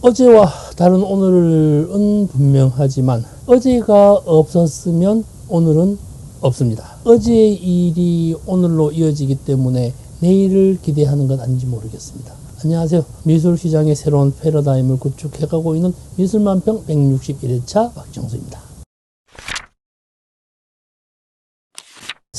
어제와 다른 오늘은 분명하지만 어제가 없었으면 오늘은 없습니다. 어제의 일이 오늘로 이어지기 때문에 내일을 기대하는 건 아닌지 모르겠습니다. 안녕하세요. 미술 시장의 새로운 패러다임을 구축해가고 있는 미술만평 161회차 박정수입니다.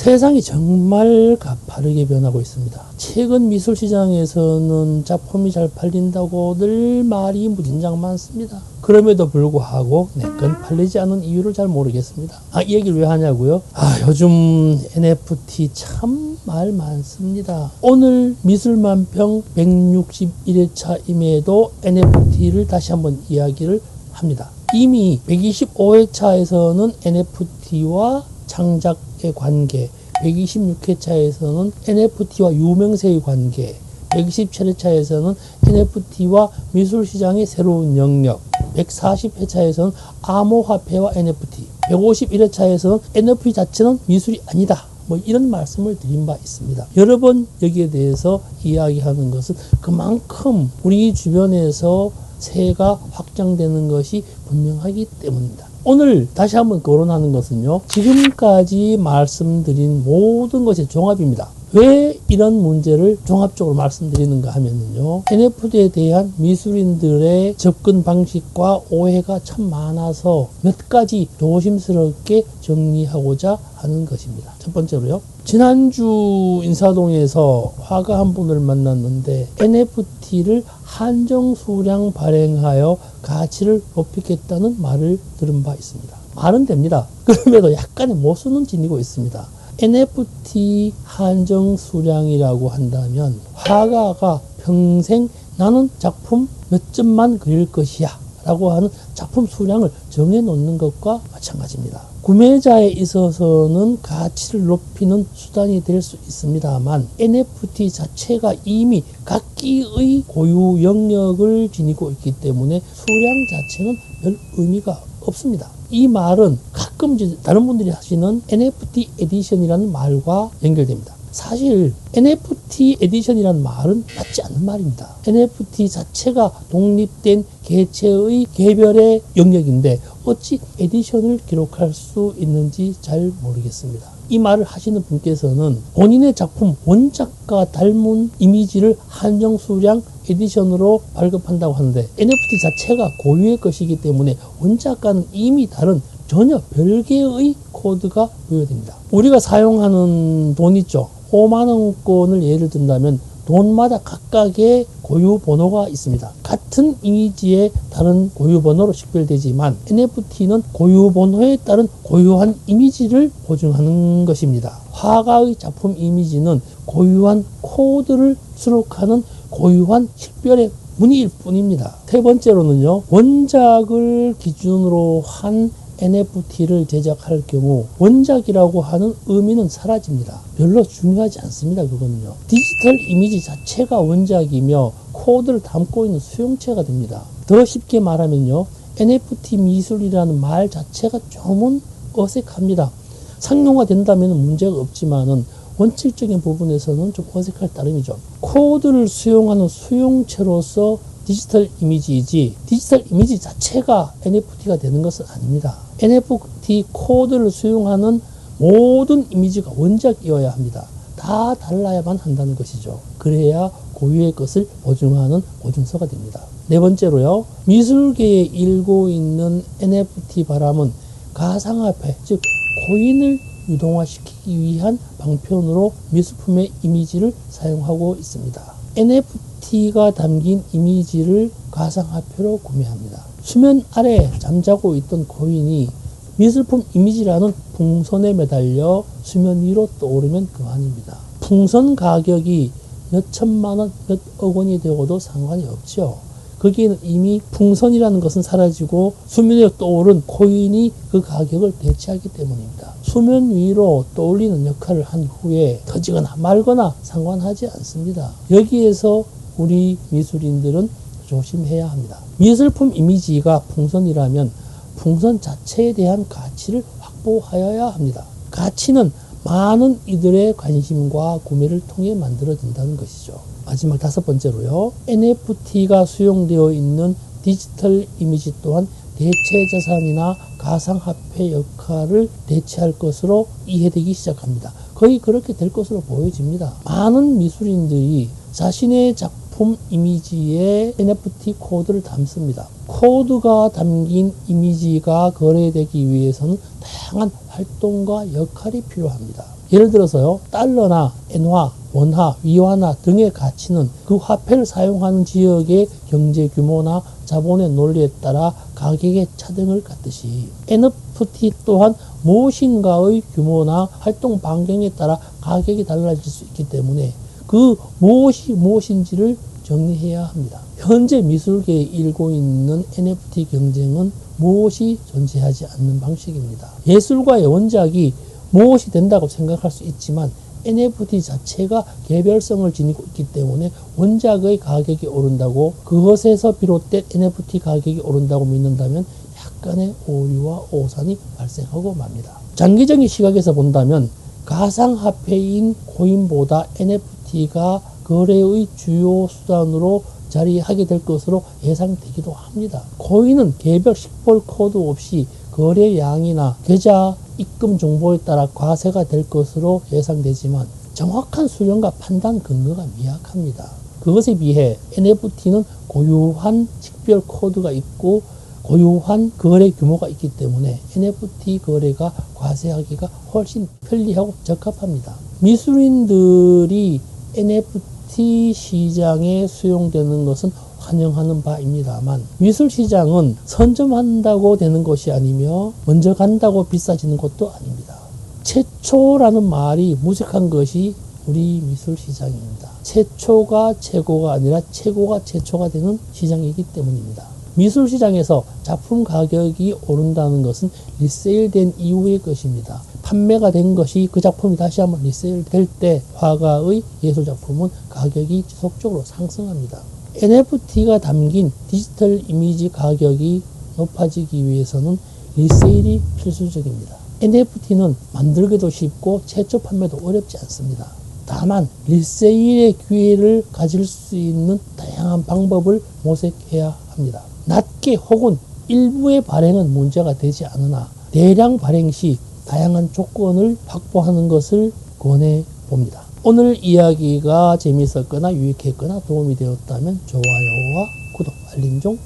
세상이 정말 가파르게 변하고 있습니다. 최근 미술 시장에서는 작품이 잘 팔린다고 늘 말이 무진장 많습니다. 그럼에도 불구하고 내 건 팔리지 않은 이유를 잘 모르겠습니다. 아, 이 얘기를 왜 하냐고요? 아, 요즘 NFT 참 말 많습니다. 오늘 미술만평 161회차임에도 NFT를 다시 한번 이야기를 합니다. 이미 125회차에서는 NFT와 창작 의 관계, 126회차에서는 NFT와 유명세의 관계, 127회차에서는 NFT와 미술시장의 새로운 영역, 140회차에서는 암호화폐와 NFT, 151회차에서는 NFT 자체는 미술이 아니다. 뭐 이런 말씀을 드린 바 있습니다. 여러 번 여기에 대해서 이야기하는 것은 그만큼 우리 주변에서 새가 확장되는 것이 분명하기 때문입니다. 오늘 다시 한번 거론하는 것은요. 지금까지 말씀드린 모든 것의 종합입니다. 왜 이런 문제를 종합적으로 말씀드리는가 하면요. NFT에 대한 미술인들의 접근 방식과 오해가 참 많아서 몇 가지 조심스럽게 정리하고자 하는 것입니다. 첫 번째로요. 지난주 인사동에서 화가 한 분을 만났는데 NFT를 한정 수량 발행하여 가치를 높이겠다는 말을 들은 바 있습니다. 말은 됩니다. 그럼에도 약간의 모순은 지니고 있습니다. NFT 한정 수량이라고 한다면 화가가 평생 나는 작품 몇 점만 그릴 것이야 라고 하는 작품 수량을 정해 놓는 것과 마찬가지입니다. 구매자에 있어서는 가치를 높이는 수단이 될 수 있습니다만 NFT 자체가 이미 각기의 고유 영역을 지니고 있기 때문에 수량 자체는 별 의미가 없습니다. 이 말은 가끔 다른 분들이 하시는 NFT 에디션이라는 말과 연결됩니다. 사실 NFT 에디션이라는 말은 맞지 않는 말입니다. NFT 자체가 독립된 개체의 개별의 영역인데 어찌 에디션을 기록할 수 있는지 잘 모르겠습니다. 이 말을 하시는 분께서는 본인의 작품 원작과 닮은 이미지를 한정 수량 에디션으로 발급한다고 하는데 NFT 자체가 고유의 것이기 때문에 원작과는 이미 다른 전혀 별개의 코드가 부여됩니다. 우리가 사용하는 돈 있죠. 5만 원권을 예를 든다면 돈마다 각각의 고유 번호가 있습니다. 같은 이미지에 다른 고유 번호로 식별되지만 NFT는 고유 번호에 따른 고유한 이미지를 보증하는 것입니다. 화가의 작품 이미지는 고유한 코드를 수록하는 고유한 식별의 무늬일 뿐입니다. 세 번째로는요, 원작을 기준으로 한 NFT를 제작할 경우 원작이라고 하는 의미는 사라집니다. 별로 중요하지 않습니다. 그거는요. 디지털 이미지 자체가 원작이며 코드를 담고 있는 수용체가 됩니다. 더 쉽게 말하면요. NFT 미술이라는 말 자체가 조금은 어색합니다. 상용화 된다면 문제가 없지만은 원칙적인 부분에서는 좀 어색할 따름이죠. 코드를 수용하는 수용체로서 디지털 이미지이지 디지털 이미지 자체가 NFT가 되는 것은 아닙니다. NFT 코드를 수용하는 모든 이미지가 원작이어야 합니다. 다 달라야만 한다는 것이죠. 그래야 고유의 것을 보증하는 보증서가 됩니다. 네 번째로요. 미술계에 일고 있는 NFT 바람은 가상화폐, 즉 코인을 유동화시키기 위한 방편으로 미술품의 이미지를 사용하고 있습니다. NFT가 담긴 이미지를 가상화폐로 구매합니다. 수면 아래 잠자고 있던 코인이 미술품 이미지라는 풍선에 매달려 수면 위로 떠오르면 그만입니다. 풍선 가격이 몇 천만 원, 몇억 원이 되어도 상관이 없죠. 거기에는 이미 풍선이라는 것은 사라지고 수면 위로 떠오른 코인이 그 가격을 대체하기 때문입니다. 수면 위로 떠올리는 역할을 한 후에 터지거나 말거나 상관하지 않습니다. 여기에서 우리 미술인들은 조심해야 합니다. 미술품 이미지가 풍선이라면 풍선 자체에 대한 가치를 확보하여야 합니다. 가치는 많은 이들의 관심과 구매를 통해 만들어진다는 것이죠. 마지막 다섯 번째로요. NFT가 수용되어 있는 디지털 이미지 또한 대체 자산이나 가상화폐 역할을 대체할 것으로 이해되기 시작합니다. 거의 그렇게 될 것으로 보여집니다. 많은 미술인들이 자신의 작품 이미지에 NFT 코드를 담습니다. 코드가 담긴 이미지가 거래되기 위해서는 다양한 활동과 역할이 필요합니다. 예를 들어서요, 달러나 엔화, 원화, 위화나 등의 가치는 그 화폐를 사용하는 지역의 경제 규모나 자본의 논리에 따라 가격의 차등을 갖듯이 NFT 또한 무엇인가의 규모나 활동 반경에 따라 가격이 달라질 수 있기 때문에 그 무엇이 무엇인지를 정리해야 합니다. 현재 미술계에 일고 있는 NFT 경쟁은 무엇이 존재하지 않는 방식입니다. 예술가의 원작이 무엇이 된다고 생각할 수 있지만 NFT 자체가 개별성을 지니고 있기 때문에 원작의 가격이 오른다고 그것에서 비롯된 NFT 가격이 오른다고 믿는다면 약간의 오류와 오산이 발생하고 맙니다. 장기적인 시각에서 본다면 가상화폐인 코인보다 NFT가 거래의 주요 수단으로 자리하게 될 것으로 예상되기도 합니다. 코인은 개별 식별 코드 없이 거래량이나 계좌 입금 정보에 따라 과세가 될 것으로 예상되지만 정확한 수령과 판단 근거가 미약합니다. 그것에 비해 NFT는 고유한 식별 코드가 있고 고유한 거래 규모가 있기 때문에 NFT 거래가 과세하기가 훨씬 편리하고 적합합니다. 미술인들이 NFT 시장에 수용되는 것은 환영하는 바입니다만 미술 시장은 선점한다고 되는 것이 아니며 먼저 간다고 비싸지는 것도 아닙니다. 최초라는 말이 무색한 것이 우리 미술 시장입니다. 최초가 최고가 아니라 최고가 최초가 되는 시장이기 때문입니다. 미술 시장에서 작품 가격이 오른다는 것은 리세일된 이후의 것입니다. 판매가 된 것이 그 작품이 다시 한번 리세일 될 때 화가의 예술 작품은 가격이 지속적으로 상승합니다. NFT가 담긴 디지털 이미지 가격이 높아지기 위해서는 리세일이 필수적입니다. NFT는 만들기도 쉽고 최초 판매도 어렵지 않습니다. 다만 리세일의 기회를 가질 수 있는 다양한 방법을 모색해야 합니다. 낮게 혹은 일부의 발행은 문제가 되지 않으나 대량 발행 시 다양한 조건을 확보하는 것을 권해 봅니다. 오늘 이야기가 재미있었거나 유익했거나 도움이 되었다면 좋아요와 구독, 알림 좀